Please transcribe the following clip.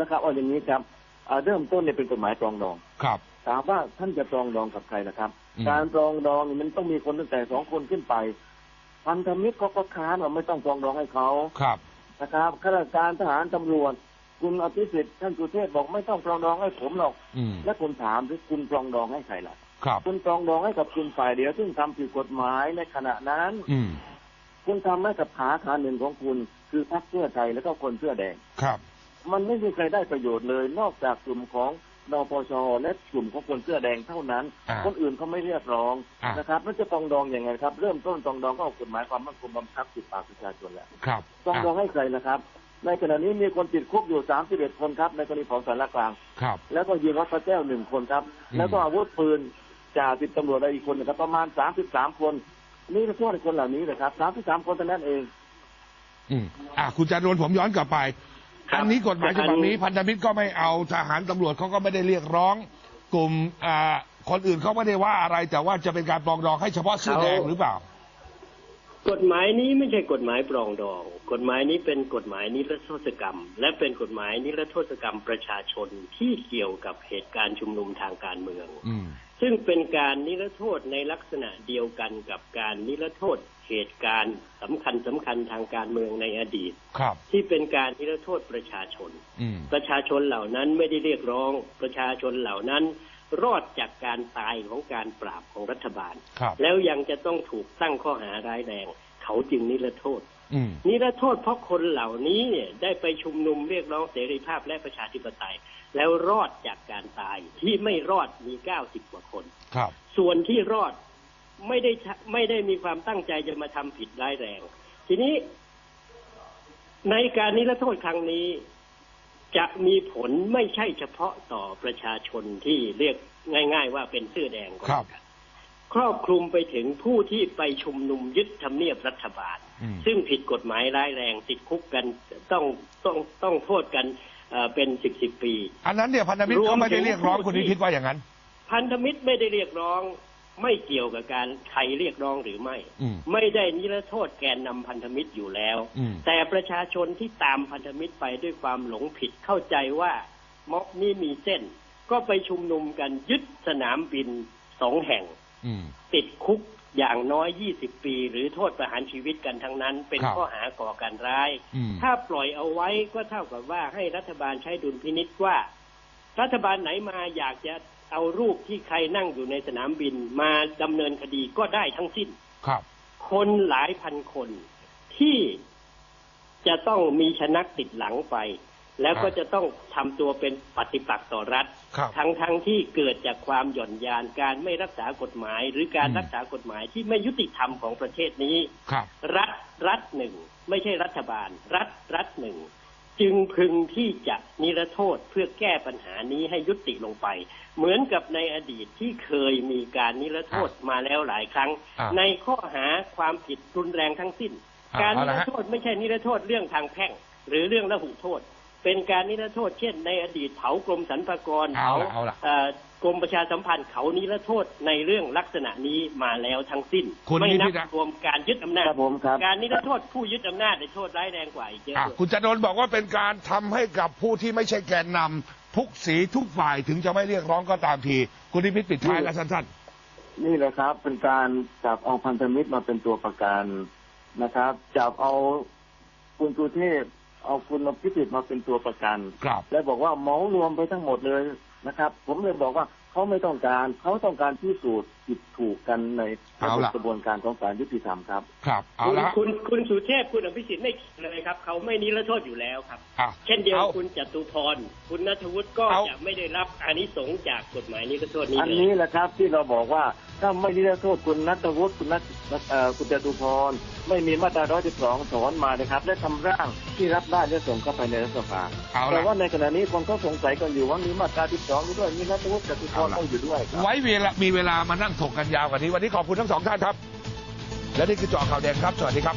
นะครับเอาอย่างนี้ครับอ่าเริ่มต้นเนี่ยเป็นกฎหมายปรองดองครับถามว่าท่านจะปรองดองกับใครนะครับอืมการปรองดองนี่มันต้องมีคนตั้งแต่สองคนขึ้นไปพันธมิตรเขาก็ค้านว่าไม่ต้องปรองดองให้เขาครับนะครับข้าราชการทหารตำรวจคุณอภิสิทธิ์ท่านสุเทพบอกไม่ต้องปรองดองให้ผมหรอกอืมและคุณถามที่คุณปรองดองให้ใครล่ะครับคุณปรองดองให้กับคุณฝ่ายเดียวซึ่งทำผิดกฎหมายในขณะนั้น อืมคุณทำให้กับขาขาหนึ่งของคุณ คือพรรคเพื่อไทยแล้วก็คนเสื้อแดงครับ มันไม่มีใครได้ประโยชน์เลย นอกจากกลุ่มของนปชและกลุ่มของคนเสื้อแดงเท่านั้นอ่าคนอื่นเขาไม่เรียกร้องอ่านนะครับแล้วจะปรองดองอยังไงครับ เริ่มต้นปรองดองก็เอากฎหมายความมั่นคงบังคับติดปากประชาชนแล้วครับปรองดองให้ใครนะครับ ในขณะนี้มีคนติดคุกอยู่31คนครับ ในกรณีของสารกลางครับ แล้วก็ยิงวัดพระแก้วหนึ่งคนครับอืมแล้วก็อาวุธปืนจ่าสิบตำรวจอะไรอีกคนนะครับ ประมาณ33คน นี่คือโทษในคนเหล่านี้นะครับ33คนเท่านั้นเอง อืมอะคุณจารวนผมย้อนกลับไป ครับอันนี้กฎหมายฉบับนี้พันธมิตรก็ไม่เอาทหารตำรวจเขาก็ไม่ได้เรียกร้อง กลุ่มอ่าคนอื่นเขาไม่ได้ว่าอะไร แต่ว่าจะเป็นการปรองดองให้เฉพาะเสื้อแดงหรือเปล่า กฎหมายนี้ไม่ใช่กฎหมายปรองดอง กฎหมายนี้เป็นกฎหมายนิรโทษกรรม และเป็นกฎหมายนิรโทษกรรมประชาชนที่เกี่ยวกับเหตุการณ์ชุมนุมทางการเมืองอืม ซึ่งเป็นการนิรโทษในลักษณะเดียวกันกับการนิรโทษเหตุการณ์สำคัญสำคัญทางการเมืองในอดีต ครับ ที่เป็นการนิรโทษประชาชน อืม ประชาชนเหล่านั้นไม่ได้เรียกร้องประชาชนเหล่านั้น รอดจากการตายของการปราบของรัฐบาล ครับ แล้วยังจะต้องถูกตั้งข้อหาร้ายแรง เขาจึงนิรโทษอืม นิรโทษเพราะคนเหล่านี้เนี่ยได้ไปชุมนุมเรียกร้องเสรีภาพและประชาธิปไตย แล้วรอดจากการตายที่ไม่รอดมีเก้าสิบกว่าคนครับ ส่วนที่รอดไม่ได้ทะไม่ได้มีความตั้งใจจะมาทำผิดร้ายแรง ทีนี้ ในการนิรโทษครั้งนี้ จะมีผลไม่ใช่เฉพาะต่อประชาชนที่เรียกง่าย ๆ ว่าเป็นเสื้อแดงก็ครับแล้วกันครอบคลุมไปถึงผู้ที่ไปชุมนุมยึดทำเนียบรัฐบาลอืม ซึ่งผิดกฎหมายร้ายแรงติดคุกกันต้องต้องต้องโทษกันเอ่อเป็นสิบสิบปี อันนั้นเนี่ยพันธมิตรรวมเขาไม่ได้เรียกร้องถึงคุณนิพิษว่าอย่างนั้น พันธมิตรไม่ได้เรียกร้องไม่เกี่ยวกับการใครเรียกร้องหรือไม่อืมไม่ได้นิรโทษแกนนำพันธมิตรอยู่แล้วอืมแต่ประชาชนที่ตามพันธมิตรไปด้วยความหลงผิดเข้าใจว่าม็อบนี้มีเส้น ก็ไปชุมนุมกันยึดสนามบินสองแห่งอืมติดคุก อย่างน้อย 20 ปี หรือโทษประหารชีวิตกันทั้งนั้น เป็นครับข้อหาก่อการร้ายอืมถ้าปล่อยเอาไว้ก็เท่ากับว่าให้รัฐบาลใช้ดุลพินิษว่า รัฐบาลไหนมาอยากจะเอารูปที่ใครนั่งอยู่ในสนามบินมาดำเนินคดีก็ได้ทั้งสิ้นครับ คนหลายพันคนที่จะต้องมีชนักติดหลังไป แล้วก็อ่าจะต้องทำตัวเป็นปฏิปักษ์ต่อรัฐครับทั้งทั้งที่เกิดจากความหย่อนยานการไม่รักษากฎหมาย หรือการอืมรักษากฎหมายที่ไม่ยุติธรรมของประเทศนี้ครับรัฐรัฐหนึ่ง ไม่ใช่รัฐบาล รัฐรัฐหนึ่ง จึงพึงที่จะนิรโทษเพื่อแก้ปัญหานี้ให้ยุติลงไป เหมือนกับในอดีตที่เคยมีการนิรโทษมาแล้วหลายครั้งอ่าในข้อหาความผิดรุนแรงทั้งสิ้นอ่าการเอานิละรฮะโทษไม่ใช่นิรโทษเรื่องทางแพ่ง หรือเรื่องละหุโทษ เป็นการนิรโทษ เช่น ในอดีตเผากรมสรรพากรเอาเผาละเอาละเอ่อกรมประชาสัมพันธ์เขานิรโทษในเรื่องลักษณะนี้มาแล้วทั้งสิ้นคุณไม่นินัพิบษอะรวมการยึดอำนาจครับผมครับการนิรโทษผู้ยึดอำนาจในโทษร้ายแรงกว่าอีกเยอะอะด้วยคุณจารนบอกว่าเป็นการทำให้กับผู้ที่ไม่ใช่แกนนำทุกสีทุกฝ่ายถึงจะไม่เรียกร้องก็ตามที คุณนิพิษปิดท้ายแล้วสั้นนี่แหละครับ เป็นการจับเอาพันธมิตรมาเป็นตัวประกันนะครับ จับเอาคุณสุเทพ เอาคุณพิสิทธิ์มาเป็นตัวประกันๆครับและบอกว่าเหมารวมไปทั้งหมดเลยนะครับ ผมเลยบอกว่าเขาไม่ต้องการเขาต้องการพิสูจน์ผิดถูกกันในเอาล่ะ กระบวนการของศาลยุติธรรมครับ ครับเอาคุณละคุณคุณสุเทพคุณอภิสิทธิ์ไม่คิดเลยครับ เขาไม่นิรโทษอยู่แล้วครับ อะ เช่นเดียวอาคุณจตุพรคุณนัทวุฒิก็เอา จะไม่ได้รับอานิสงส์จากกฎหมายนิรโทษนี้อันเลนี้ยแหละครับที่เราบอกว่าถ้าไม่ได้โทษคุณนัทวุฒิคุณนัทเอ่อคุณจตุพรไม่มีมาตรา 112 ถอนมานะครับ และทำร่างที่รับได้และส่งเข้าไปในรัฐสภาเอาแต่ละ ว่าในขณะนี้คนก็สงสัยกันอยู่ว่ามีมาตรา 12อยู่ด้วยมีนัทวุฒิจตุพรเอาล่ะต้องอยู่ด้วยครับไว้เวลามีเวลามานั่งถกกันยาวกว่านี้วันนี้ขอบคุณทั้งสองท่านครับ และนี่คือเจาะข่าวแดงครับ สวัสดีครับ